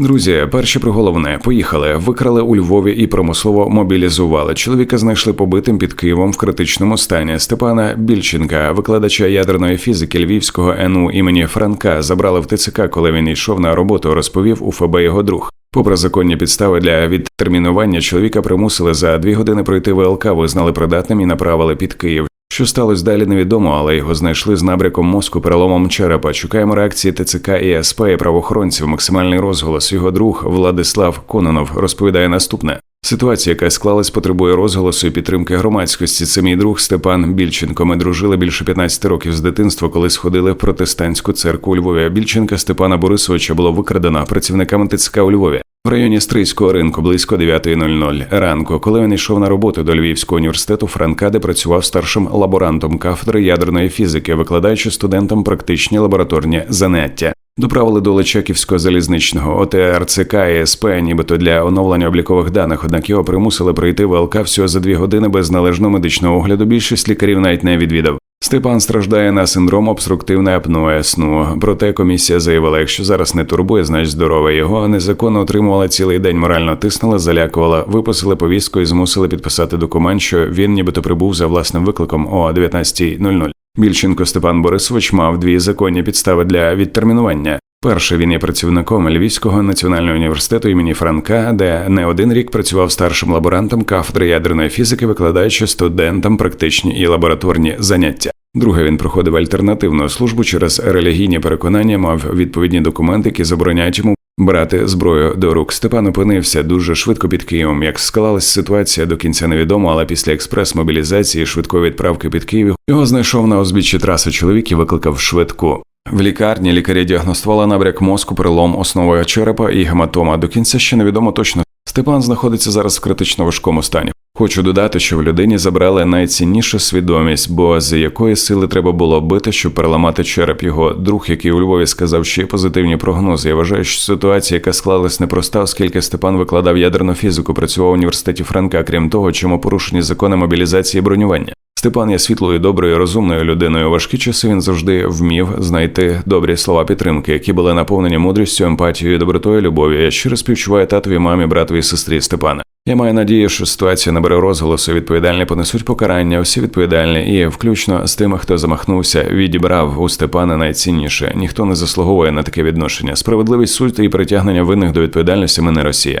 Друзі, перші приголовне поїхали, викрали у Львові і примусово мобілізували. Чоловіка знайшли побитим під Києвом в критичному стані. Степана Більченка, викладача ядерної фізики Львівського НУ імені Франка, забрали в ТЦК, коли він йшов на роботу. Розповів у ФБ його друг. Попри законні підстави для відтермінування, чоловіка примусили за дві години пройти ВЛК, визнали придатним і направили під Київ. Що сталося далі, невідомо, але його знайшли з набряком мозку переломом черепа. Чекаємо реакції ТЦК і СП і правоохоронців. Максимальний розголос. Його друг Владислав Кононов розповідає наступне. Ситуація, яка склалась, потребує розголосу і підтримки громадськості. Це мій друг Степан Більченко. Ми дружили більше 15 років з дитинства, коли сходили в протестантську церкву у Львові. Більченка Степана Борисовича було викрадено працівниками ТЦК у Львові. В районі Стрийського ринку близько 9.00 ранку, коли він йшов на роботу до Львівського університету Франка, де працював старшим лаборантом кафедри ядерної фізики, викладаючи студентам практичні лабораторні заняття. Доправили до Личаківського залізничного ОТР, ЦК і СП, нібито для оновлення облікових даних. Однак його примусили пройти ВЛК всього за дві години без належного медичного огляду. Більшість лікарів навіть не відвідав. Степан страждає на синдром обструктивної апноє сну. Проте комісія заявила, якщо зараз не турбує, значить здорове. Його незаконно отримувала цілий день, морально тиснула, залякувала, виписали повістку і змусили підписати документ, що він нібито прибув за власним викликом о 19.00. Більченко Степан Борисович мав дві законні підстави для відтермінування. Перше він є працівником Львівського національного університету імені Франка, де не один рік працював старшим лаборантом кафедри ядерної фізики, викладаючи студентам практичні і лабораторні заняття. Друге, він проходив альтернативну службу через релігійні переконання, мав відповідні документи, які забороняють йому брати зброю до рук. Степан опинився дуже швидко під Києвом. Як склалась ситуація до кінця невідомо, але після експрес-мобілізації швидкої відправки під Київ його знайшов на узбіччі траси чоловік і викликав швидку. В лікарні лікарі діагностували набряк мозку, перелом основою черепа і гематома. До кінця ще невідомо точно. Степан знаходиться зараз в критично важкому стані. Хочу додати, що в людині забрали найціннішу свідомість, бо з якої сили треба було бити, щоб переламати череп. Його друг, який у Львові сказав, є позитивні прогнози. Я вважаю, що ситуація, яка склалась непроста, оскільки Степан викладав ядерну фізику, працював в університеті Франка, крім того, чому порушені закони мобілізації і бронювання. Степан є світлою, доброю, розумною людиною. У важкі часи він завжди вмів знайти добрі слова підтримки, які були наповнені мудрістю, емпатією, добротою, любов'ю. Я щиро співчуваю татові, мамі, братові сестрі Степана. Я маю надію, що ситуація набере розголосу. Відповідальні понесуть покарання, усі відповідальні, і включно з тими, хто замахнувся, відібрав у Степана найцінніше. Ніхто не заслуговує на таке відношення. Справедливість суд і притягнення винних до відповідальності ми не Росія.